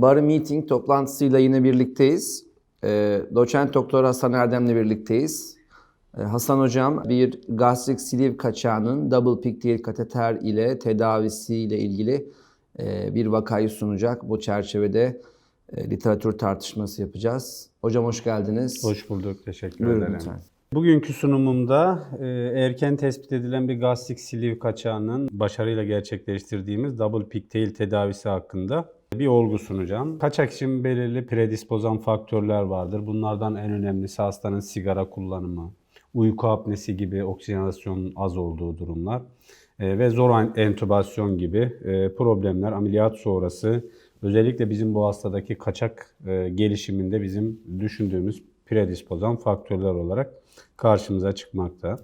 Bar Meeting toplantısıyla yine birlikteyiz. Ee, Doçent Doktor Hasan Erdem'le birlikteyiz. Ee, Hasan Hocam bir gastrik sleeve kaçağının double pigtail kateter ile tedavisiyle ilgili e, bir vakayı sunacak. Bu çerçevede e, literatür tartışması yapacağız. Hocam hoş geldiniz. Hoş bulduk, teşekkür Buyurun ederim. lütfen. Bugünkü sunumumda e, erken tespit edilen bir gastrik sleeve kaçağının başarıyla gerçekleştirdiğimiz double pigtail tedavisi hakkında bir olgu sunacağım. Kaçak için belirli predispozan faktörler vardır. Bunlardan en önemlisi hastanın sigara kullanımı, uyku apnesi gibi oksijenasyonun az olduğu durumlar e, ve zor entübasyon gibi e, problemler ameliyat sonrası özellikle bizim bu hastadaki kaçak e, gelişiminde bizim düşündüğümüz predispozan faktörler olarak karşımıza çıkmakta.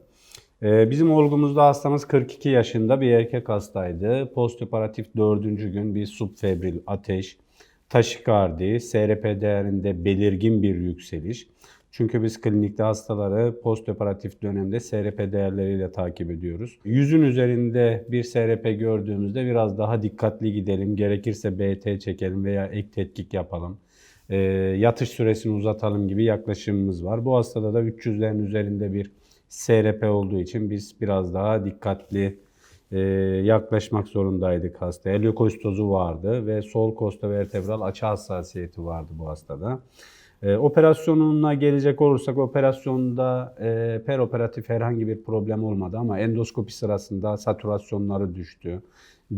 Ee, Bizim olgumuzda hastamız 42 yaşında bir erkek hastaydı. Postoperatif 4. gün bir subfebril ateş, taşikardi, SRP değerinde belirgin bir yükseliş. Çünkü biz klinikte hastaları postoperatif dönemde SRP değerleriyle takip ediyoruz. Yüzün üzerinde bir SRP gördüğümüzde biraz daha dikkatli gidelim. Gerekirse BT çekelim veya ek tetkik yapalım e, yatış süresini uzatalım gibi yaklaşımımız var. Bu hastada da 300'lerin üzerinde bir SRP olduğu için biz biraz daha dikkatli e, yaklaşmak zorundaydık hastaya. Lökostozu vardı ve sol kostovertebral açı hassasiyeti vardı bu hastada. E, operasyonuna gelecek olursak operasyonda e, peroperatif herhangi bir problem olmadı ama endoskopi sırasında saturasyonları düştü.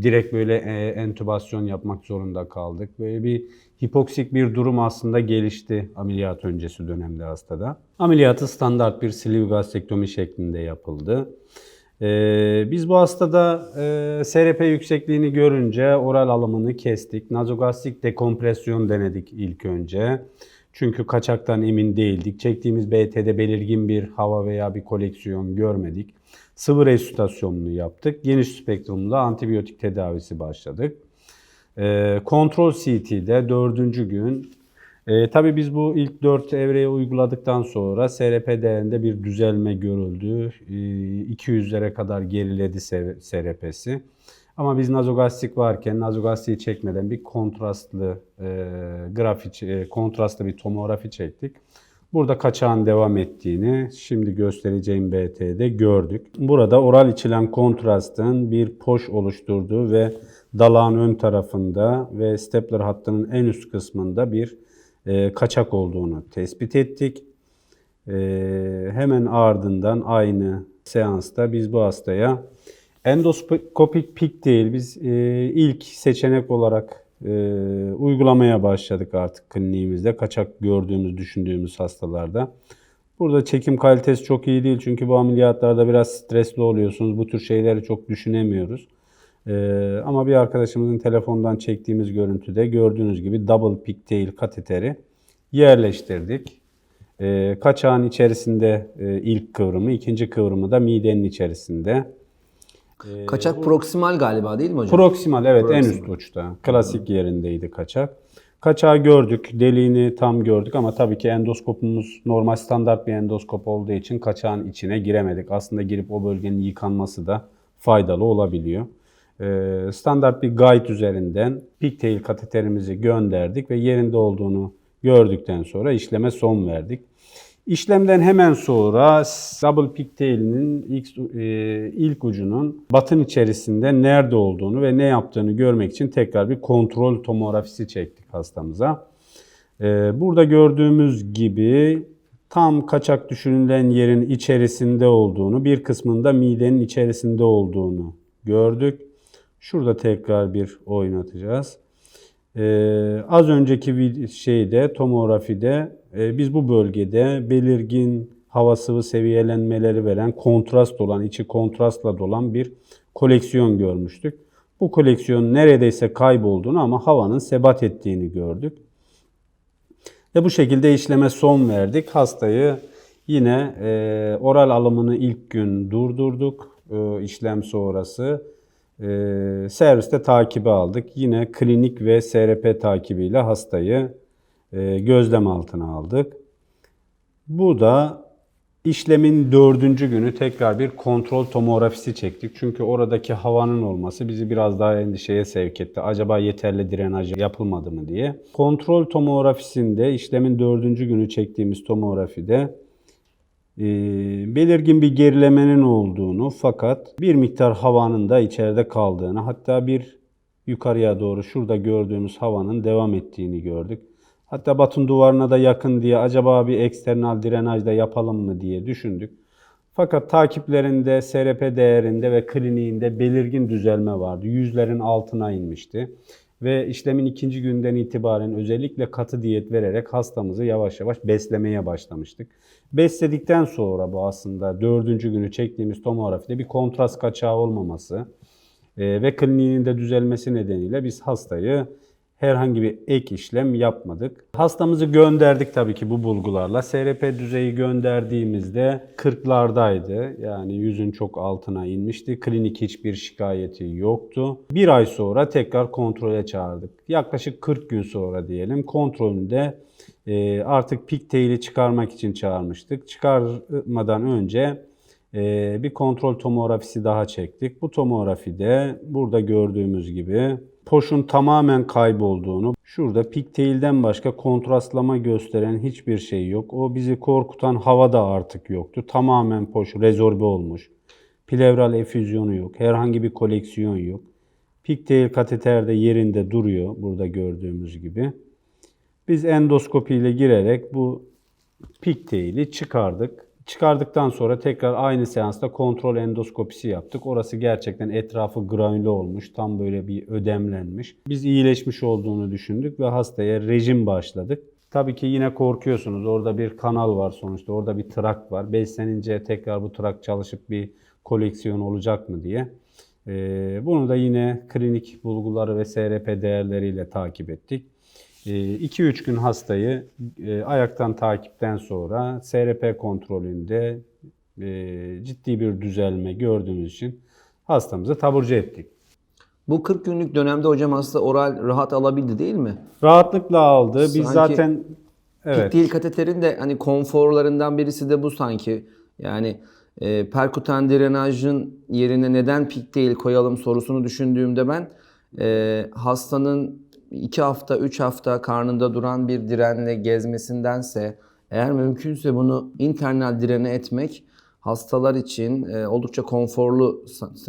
Direkt böyle e, entübasyon yapmak zorunda kaldık. Böyle bir hipoksik bir durum aslında gelişti ameliyat öncesi dönemde hastada. Ameliyatı standart bir sleeve gastrektomi şeklinde yapıldı. Ee, biz bu hastada e, SRP yüksekliğini görünce oral alımını kestik. Nazogastrik dekompresyon denedik ilk önce. Çünkü kaçaktan emin değildik. Çektiğimiz BT'de belirgin bir hava veya bir koleksiyon görmedik. Sıvı resütasyonunu yaptık. Geniş spektrumda antibiyotik tedavisi başladık. Ee, kontrol CT'de dördüncü gün. Ee, tabii biz bu ilk dört evreye uyguladıktan sonra SRP değerinde bir düzelme görüldü. Ee, 200'lere kadar geriledi SRP'si. Ama biz nazogastrik varken nazogastriği çekmeden bir kontrastlı e, grafik, e, kontrastlı bir tomografi çektik. Burada kaçağın devam ettiğini şimdi göstereceğim BT'de gördük. Burada oral içilen kontrastın bir poş oluşturduğu ve dalağın ön tarafında ve stepler hattının en üst kısmında bir e, kaçak olduğunu tespit ettik. E, hemen ardından aynı seansta biz bu hastaya endoskopik pik değil biz e, ilk seçenek olarak e, uygulamaya başladık artık kliniğimizde kaçak gördüğümüz düşündüğümüz hastalarda. Burada çekim kalitesi çok iyi değil çünkü bu ameliyatlarda biraz stresli oluyorsunuz. Bu tür şeyleri çok düşünemiyoruz. Ee, ama bir arkadaşımızın telefondan çektiğimiz görüntüde gördüğünüz gibi double pigtail kateteri yerleştirdik. Ee, kaçağın içerisinde e, ilk kıvrımı, ikinci kıvrımı da midenin içerisinde. Ee, Kaçak proksimal galiba değil mi hocam? Proksimal evet en Proksimal. üst uçta. Klasik yerindeydi kaçak. Kaçağı gördük, deliğini tam gördük ama tabii ki endoskopumuz normal standart bir endoskop olduğu için kaçağın içine giremedik. Aslında girip o bölgenin yıkanması da faydalı olabiliyor. Ee, standart bir guide üzerinden pigtail kateterimizi gönderdik ve yerinde olduğunu gördükten sonra işleme son verdik. İşlemden hemen sonra double pigtail'in ilk, e, ucunun batın içerisinde nerede olduğunu ve ne yaptığını görmek için tekrar bir kontrol tomografisi çektik hastamıza. E, burada gördüğümüz gibi tam kaçak düşünülen yerin içerisinde olduğunu, bir kısmında midenin içerisinde olduğunu gördük. Şurada tekrar bir oynatacağız. Ee, az önceki şeyde, tomografide e, biz bu bölgede belirgin hava sıvı seviyelenmeleri veren, kontrast olan, içi kontrastla dolan bir koleksiyon görmüştük. Bu koleksiyon neredeyse kaybolduğunu ama havanın sebat ettiğini gördük. Ve bu şekilde işleme son verdik. Hastayı yine e, oral alımını ilk gün durdurduk e, işlem sonrası. E, serviste takibi aldık. Yine klinik ve SRP takibiyle hastayı e, gözlem altına aldık. Bu da İşlemin dördüncü günü tekrar bir kontrol tomografisi çektik. Çünkü oradaki havanın olması bizi biraz daha endişeye sevk etti. Acaba yeterli drenaj yapılmadı mı diye. Kontrol tomografisinde işlemin dördüncü günü çektiğimiz tomografide belirgin bir gerilemenin olduğunu fakat bir miktar havanın da içeride kaldığını hatta bir yukarıya doğru şurada gördüğümüz havanın devam ettiğini gördük. Hatta batın duvarına da yakın diye acaba bir eksternal drenaj da yapalım mı diye düşündük. Fakat takiplerinde, SRP değerinde ve kliniğinde belirgin düzelme vardı. Yüzlerin altına inmişti. Ve işlemin ikinci günden itibaren özellikle katı diyet vererek hastamızı yavaş yavaş beslemeye başlamıştık. Besledikten sonra bu aslında dördüncü günü çektiğimiz tomografide bir kontrast kaçağı olmaması e, ve kliniğinin de düzelmesi nedeniyle biz hastayı herhangi bir ek işlem yapmadık. Hastamızı gönderdik tabii ki bu bulgularla. SRP düzeyi gönderdiğimizde 40'lardaydı. Yani yüzün çok altına inmişti. Klinik hiçbir şikayeti yoktu. Bir ay sonra tekrar kontrole çağırdık. Yaklaşık 40 gün sonra diyelim kontrolünde e, artık pigtail'i çıkarmak için çağırmıştık. Çıkarmadan önce e, bir kontrol tomografisi daha çektik. Bu tomografide burada gördüğümüz gibi poşun tamamen kaybolduğunu, şurada pigtail'den başka kontrastlama gösteren hiçbir şey yok. O bizi korkutan hava da artık yoktu. Tamamen poş rezorbe olmuş. Plevral efüzyonu yok. Herhangi bir koleksiyon yok. Pigtail kateter de yerinde duruyor burada gördüğümüz gibi. Biz endoskopiyle girerek bu pigtail'i çıkardık. Çıkardıktan sonra tekrar aynı seansta kontrol endoskopisi yaptık. Orası gerçekten etrafı granüle olmuş. Tam böyle bir ödemlenmiş. Biz iyileşmiş olduğunu düşündük ve hastaya rejim başladık. Tabii ki yine korkuyorsunuz. Orada bir kanal var sonuçta. Orada bir trak var. Beslenince tekrar bu trak çalışıp bir koleksiyon olacak mı diye. Ee, bunu da yine klinik bulguları ve SRP değerleriyle takip ettik. 2-3 gün hastayı e, ayaktan takipten sonra SRP kontrolünde e, ciddi bir düzelme gördüğümüz için hastamızı taburcu ettik. Bu 40 günlük dönemde hocam hasta oral rahat alabildi değil mi? Rahatlıkla aldı. Biz Sanki zaten evet. Pigtail kateterin de hani konforlarından birisi de bu sanki. Yani e, perkuten drenajın yerine neden pigtail koyalım sorusunu düşündüğümde ben e, hastanın 2 hafta 3 hafta karnında duran bir direnle gezmesindense eğer mümkünse bunu internal direne etmek hastalar için e, oldukça konforlu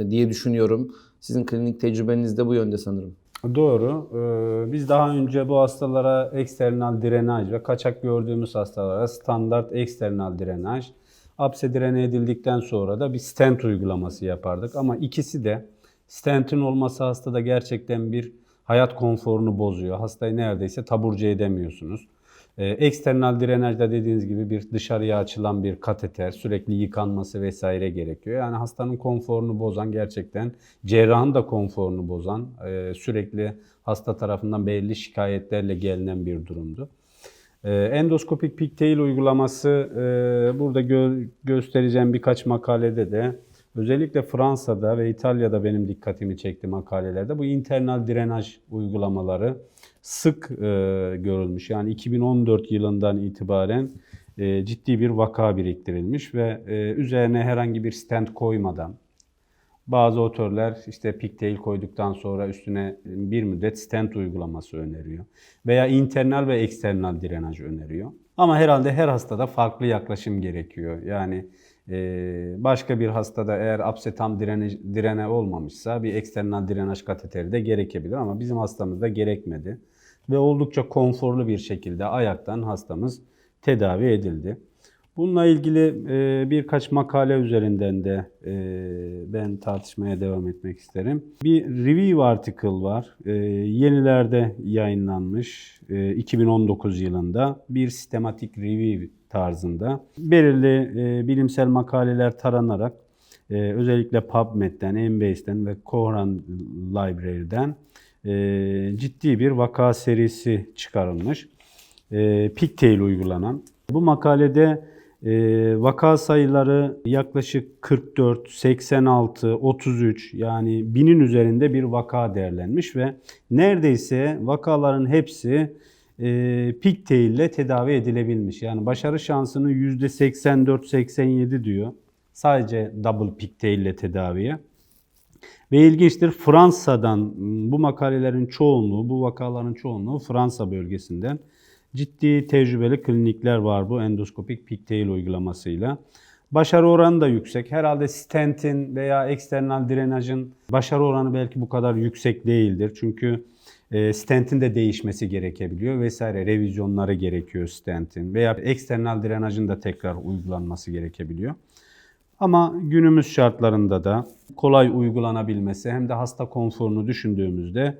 diye düşünüyorum. Sizin klinik tecrübeniz de bu yönde sanırım. Doğru. Ee, Biz daha önce bu hastalara eksternal drenaj ve kaçak gördüğümüz hastalara standart eksternal drenaj, apse direne edildikten sonra da bir stent uygulaması yapardık. Ama ikisi de stentin olması hastada gerçekten bir hayat konforunu bozuyor. Hastayı neredeyse taburcu edemiyorsunuz. Ee, eksternal drenajda dediğiniz gibi bir dışarıya açılan bir kateter, sürekli yıkanması vesaire gerekiyor. Yani hastanın konforunu bozan gerçekten cerrahın da konforunu bozan, e, sürekli hasta tarafından belirli şikayetlerle gelinen bir durumdu. Ee, Endoskopik pigtail uygulaması e, burada gö- göstereceğim birkaç makalede de özellikle Fransa'da ve İtalya'da benim dikkatimi çekti makalelerde bu internal drenaj uygulamaları sık e, görülmüş. Yani 2014 yılından itibaren e, ciddi bir vaka biriktirilmiş ve e, üzerine herhangi bir stent koymadan bazı otörler işte pigtail koyduktan sonra üstüne bir müddet stent uygulaması öneriyor. Veya internal ve eksternal drenaj öneriyor. Ama herhalde her hastada farklı yaklaşım gerekiyor. Yani e, başka bir hastada eğer apse tam direne, direne olmamışsa bir eksternal drenaj kateteri de gerekebilir ama bizim hastamızda gerekmedi. Ve oldukça konforlu bir şekilde ayaktan hastamız tedavi edildi. Bununla ilgili e, birkaç makale üzerinden de e, ben tartışmaya devam etmek isterim. Bir review article var. E, yenilerde yayınlanmış e, 2019 yılında bir sistematik review tarzında. Belirli e, bilimsel makaleler taranarak e, özellikle PubMed'den, Embase'den ve Cochrane Library'den e, ciddi bir vaka serisi çıkarılmış. E, Pigtail uygulanan. Bu makalede e, vaka sayıları yaklaşık 44, 86, 33 yani binin üzerinde bir vaka değerlenmiş ve neredeyse vakaların hepsi e, pigtail ile tedavi edilebilmiş. Yani başarı şansının %84-87 diyor. Sadece double pigtail ile tedaviye. Ve ilginçtir Fransa'dan bu makalelerin çoğunluğu, bu vakaların çoğunluğu Fransa bölgesinden. Ciddi tecrübeli klinikler var bu endoskopik pigtail uygulamasıyla. Başarı oranı da yüksek. Herhalde stentin veya eksternal drenajın başarı oranı belki bu kadar yüksek değildir. Çünkü e, stentin de değişmesi gerekebiliyor vesaire. Revizyonları gerekiyor stentin veya eksternal drenajın da tekrar uygulanması gerekebiliyor. Ama günümüz şartlarında da kolay uygulanabilmesi hem de hasta konforunu düşündüğümüzde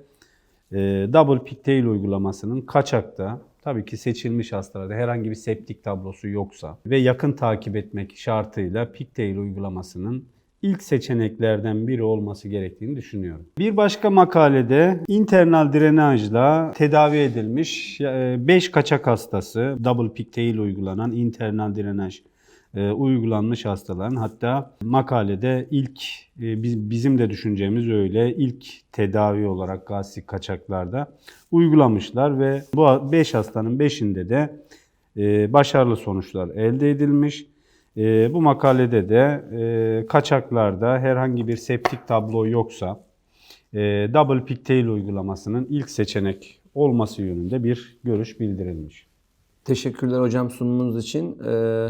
e, double pigtail uygulamasının kaçakta tabii ki seçilmiş hastalarda herhangi bir septik tablosu yoksa ve yakın takip etmek şartıyla pigtail uygulamasının ilk seçeneklerden biri olması gerektiğini düşünüyorum. Bir başka makalede internal drenajla tedavi edilmiş 5 kaçak hastası double pigtail uygulanan internal drenaj e, uygulanmış hastaların hatta makalede ilk e, biz- bizim de düşüncemiz öyle ilk tedavi olarak gastrik kaçaklarda uygulamışlar ve bu 5 hastanın 5'inde de e, başarılı sonuçlar elde edilmiş. E, bu makalede de e, kaçaklarda herhangi bir septik tablo yoksa e, double pigtail uygulamasının ilk seçenek olması yönünde bir görüş bildirilmiş. Teşekkürler hocam sunumunuz için. Ee,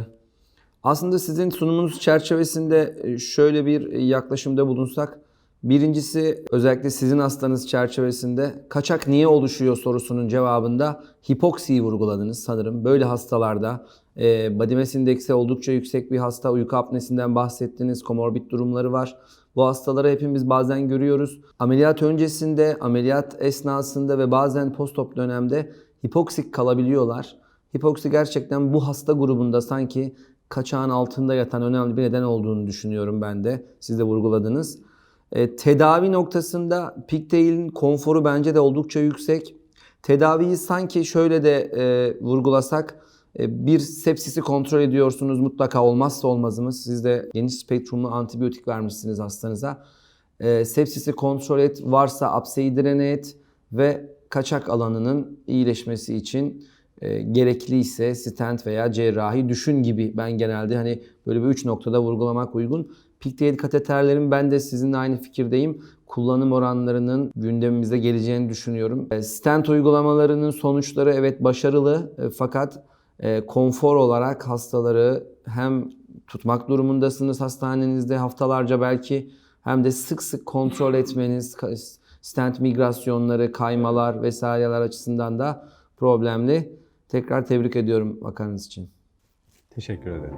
aslında sizin sunumunuz çerçevesinde e, şöyle bir yaklaşımda bulunsak. Birincisi özellikle sizin hastanız çerçevesinde kaçak niye oluşuyor sorusunun cevabında hipoksiyi vurguladınız sanırım. Böyle hastalarda e, body mass indeksi oldukça yüksek bir hasta, uyku apnesinden bahsettiniz, komorbid durumları var. Bu hastaları hepimiz bazen görüyoruz. Ameliyat öncesinde, ameliyat esnasında ve bazen postop dönemde hipoksik kalabiliyorlar. Hipoksi gerçekten bu hasta grubunda sanki kaçağın altında yatan önemli bir neden olduğunu düşünüyorum ben de. Siz de vurguladınız. E, tedavi noktasında pigtail'in konforu bence de oldukça yüksek. Tedaviyi sanki şöyle de e, vurgulasak e, bir sepsisi kontrol ediyorsunuz mutlaka olmazsa olmazımız. Siz de geniş spektrumlu antibiyotik vermişsiniz hastanıza. E, sepsisi kontrol et, varsa apseyi direne et ve kaçak alanının iyileşmesi için e, gerekliyse stent veya cerrahi düşün gibi ben genelde hani böyle bir üç noktada vurgulamak uygun. Pigtail kateterlerin ben de sizinle aynı fikirdeyim. Kullanım oranlarının gündemimize geleceğini düşünüyorum. E, Stent uygulamalarının sonuçları evet başarılı e, fakat e, konfor olarak hastaları hem tutmak durumundasınız hastanenizde haftalarca belki hem de sık sık kontrol etmeniz stent migrasyonları, kaymalar vesaireler açısından da problemli. Tekrar tebrik ediyorum vakanız için. Teşekkür ederim.